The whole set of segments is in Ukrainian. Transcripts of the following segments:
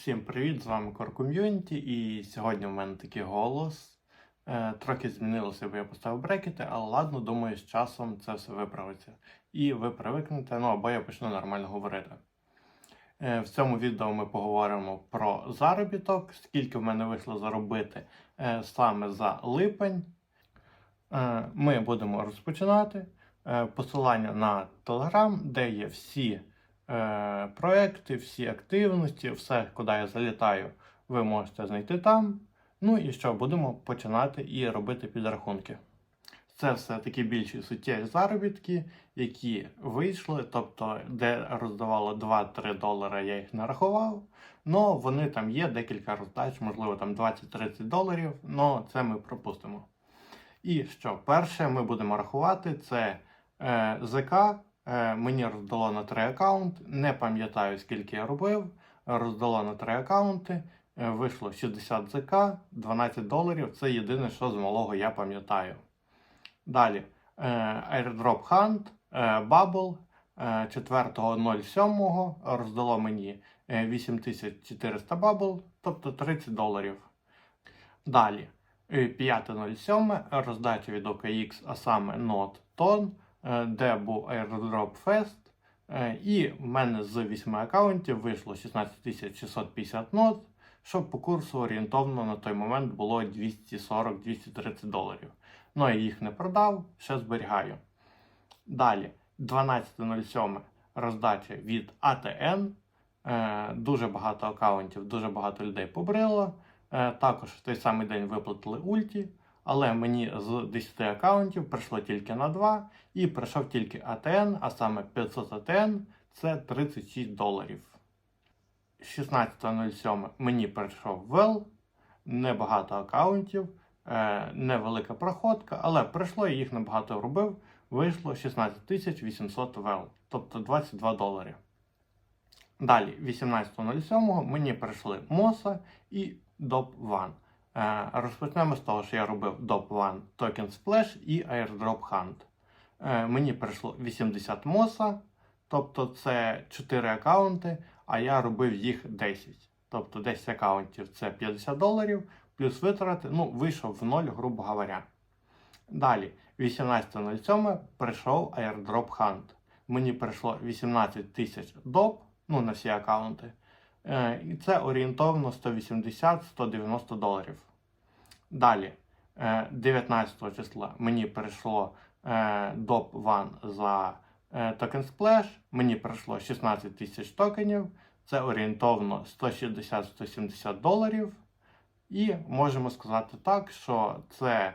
Всім привіт! З вами Core Community і сьогодні в мене такий голос. Е, трохи змінилося, бо я поставив брекети, але ладно, думаю, з часом це все виправиться. І ви привикнете, ну або я почну нормально говорити. Е, в цьому відео ми поговоримо про заробіток, скільки в мене вийшло заробити е, саме за липень. Е, ми будемо розпочинати. Е, посилання на Telegram, де є всі е, проекти, всі активності, все, куди я залітаю, ви можете знайти там. Ну і що, будемо починати і робити підрахунки. Це все такі більші суттєві заробітки, які вийшли, тобто, де роздавало 2-3 долари, я їх нарахував. Ну, вони там є, декілька роздач, можливо, там 20-30 доларів, але це ми пропустимо. І що, перше ми будемо рахувати, це е, ЗК. Е, мені роздало на три аккаунти. Не пам'ятаю, скільки я робив. Роздало на три аккаунти. Е, вийшло 60 ЗК, 12 доларів. Це єдине, що з малого я пам'ятаю. Далі е, Airdrop Hunt, Bubble е, 4.07 роздало мені е, 8400 Bubble, тобто 30 доларів. Далі е, 5.07 роздача від OKX, а саме Not Ton, де був Airdrop Fest. Е, І в мене з 8 аккаунтів вийшло 16650 нот, що по курсу орієнтовно на той момент було 240-230 доларів. Ну я їх не продав, ще зберігаю. Далі, 12.07 роздача від ATN. Е, Дуже багато аккаунтів, дуже багато людей побрило. Е, Також в той самий день виплатили ульті, але мені з 10 аккаунтів прийшло тільки на 2 і прийшов тільки ATN, а саме 500 ATN це 36 доларів. 16.07 мені прийшов Well, небагато аккаунтів, е, невелика проходка, але прийшло і їх набагато робив. Вийшло 16 800 Well, тобто 22 долари. Далі, 18.07 мені прийшли Моса і Доп One. Е, розпочнемо з того, що я робив Dop One Token Splash і Airdrop Hunt. Е, мені прийшло 80 моса, тобто це 4 аккаунти, а я робив їх 10. Тобто 10 аккаунтів це 50 доларів, плюс витрати, ну, вийшов в ноль, грубо говоря. Далі, 18.07 прийшов Airdrop Hunt. Мені прийшло 18 тисяч доп, ну на всі аккаунти. Е, І це орієнтовно 180-190 доларів. Далі, е, 19 числа мені прийшло е, доп One за е, токен Splash. Мені прийшло 16 тисяч токенів. Це орієнтовно 160-170 доларів. І можемо сказати так, що це е,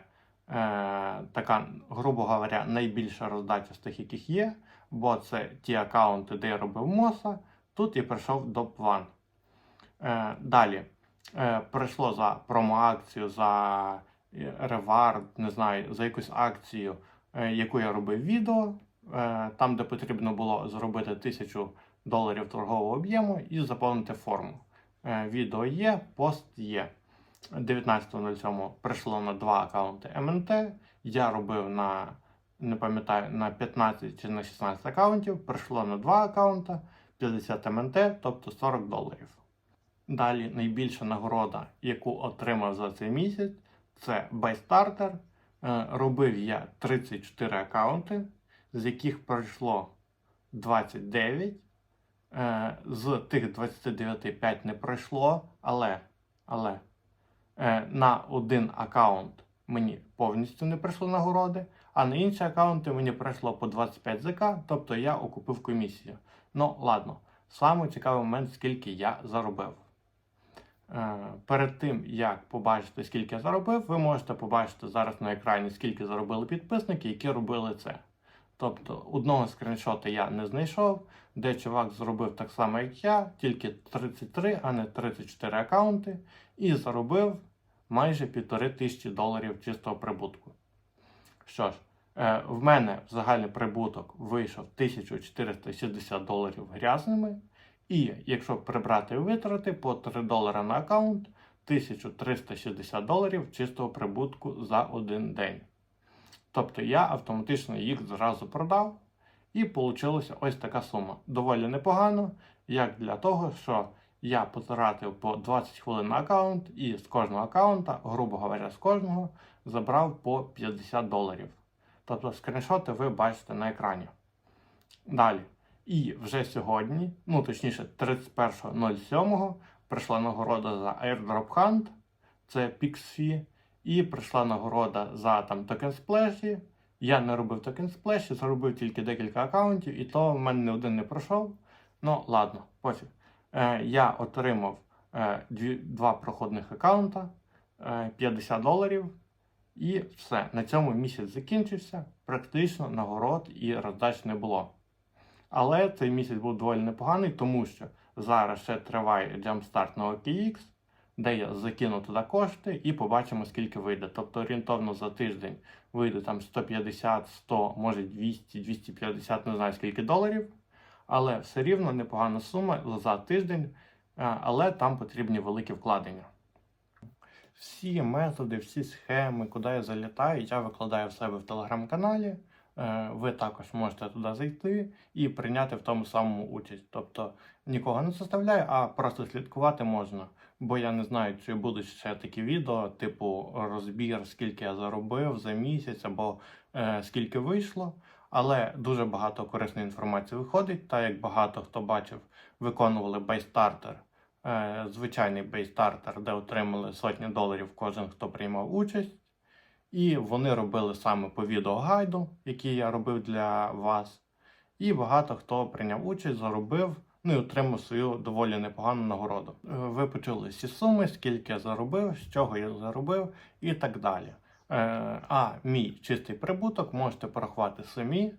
така, грубо говоря, найбільша роздача з тих, яких є, бо це ті аккаунти, де я робив моса. Тут і прийшов доп One. Е, далі е, прийшло за промо-акцію, за е, ревард, не знаю, за якусь акцію, яку я робив відео, там, де потрібно було зробити 1000 доларів торгового об'єму і заповнити форму. Відео є, пост є. 19.07 прийшло на два аккаунти МНТ. Я робив на, не пам'ятаю, на 15 чи на 16 аккаунтів, прийшло на два аккаунта, 50 МНТ, тобто 40 доларів. Далі найбільша нагорода, яку отримав за цей місяць, це BuyStarter. Е, Робив я 34 аккаунти, з яких пройшло 29. Е, З тих 29 5 не пройшло, але, але е, на один аккаунт мені повністю не прийшло нагороди, а на інші аккаунти мені прийшло по 25 ЗК, тобто я окупив комісію. Ну, ладно, саме цікавий момент, скільки я заробив. Е, Перед тим, як побачити, скільки я заробив, ви можете побачити зараз на екрані, скільки заробили підписники, які робили це. Тобто одного скріншота я не знайшов, де чувак зробив так само, як я, тільки 33, а не 34 аккаунти, і заробив майже півтори тисячі доларів чистого прибутку. Що ж, е, в мене загальний прибуток вийшов 1460 доларів грязними. І якщо прибрати витрати по 3 долара на аккаунт, 1360 доларів чистого прибутку за один день. Тобто я автоматично їх зразу продав, і вийшла ось така сума. Доволі непогано, як для того, що я потратив по 20 хвилин на аккаунт, і з кожного аккаунта, грубо говоря, з кожного, забрав по 50 доларів. Тобто скріншоти ви бачите на екрані. Далі. І вже сьогодні, ну точніше, 31.07 прийшла нагорода за Airdrop Hunt, це PixFi, і прийшла нагорода за там Token Splash. Я не робив Token Splash, заробив тільки декілька аккаунтів, і то в мене не один не пройшов. Ну, ладно, пофіг. Е, я отримав е, дві, два проходних аккаунта, е, 50 доларів. І все. На цьому місяць закінчився. Практично нагород і роздач не було. Але цей місяць був доволі непоганий, тому що зараз ще триває джампстарт на OKX, де я закину туди кошти і побачимо, скільки вийде. Тобто орієнтовно за тиждень вийде там 150, 100, може 200, 250, не знаю скільки доларів. Але все рівно непогана сума за тиждень, але там потрібні великі вкладення. Всі методи, всі схеми, куди я залітаю, я викладаю в себе в телеграм-каналі. Е, Ви також можете туди зайти і прийняти в тому самому участь. Тобто нікого не заставляю, а просто слідкувати можна. Бо я не знаю, чи будуть ще такі відео, типу розбір, скільки я заробив за місяць або е, скільки вийшло. Але дуже багато корисної інформації виходить, та як багато хто бачив, виконували бейстартер, е, звичайний бейстартер, де отримали сотні доларів кожен, хто приймав участь. І вони робили саме по відеогайду, який я робив для вас. І багато хто прийняв участь, заробив, ну і отримав свою доволі непогану нагороду. Е, Ви почули всі суми, скільки я заробив, з чого я заробив і так далі. Е, А мій чистий прибуток можете порахувати самі.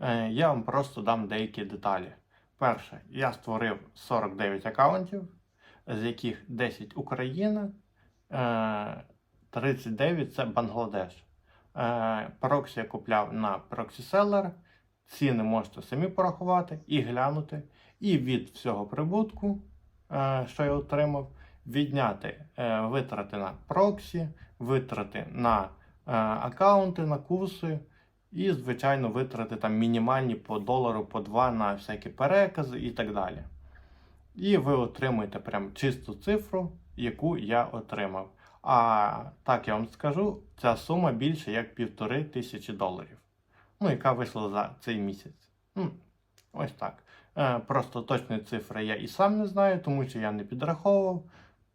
Е, Я вам просто дам деякі деталі. Перше, я створив 49 аккаунтів, з яких 10 Україна. Е, 39 це Бангладеш. Е, Проксі я купляв на Seller. Ціни можете самі порахувати і глянути. І від всього прибутку, е, що я отримав, відняти е, витрати на проксі, витрати на аккаунти, на курси. І, звичайно, витрати там мінімальні по долару, по два на всякі перекази і так далі. І ви отримуєте прям чисту цифру, яку я отримав. А так я вам скажу, ця сума більше як півтори тисячі доларів. Ну, яка вийшла за цей місяць. Ну, ось так. Е, просто точної цифри я і сам не знаю, тому що я не підраховував.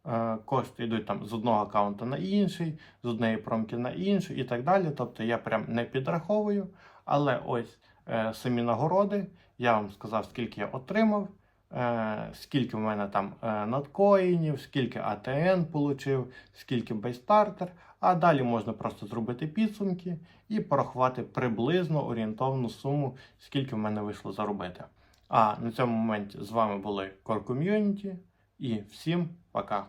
Е, кошти йдуть там з одного аккаунту на інший, з однієї промки на іншу і так далі. Тобто я прям не підраховую. Але ось е, самі нагороди, я вам сказав, скільки я отримав. Е, скільки в мене там е, надкоїнів, скільки АТН получив, скільки бейстартер. А далі можна просто зробити підсумки і порахувати приблизно орієнтовну суму, скільки в мене вийшло заробити. А на цьому моменті з вами були Core Community і всім пока!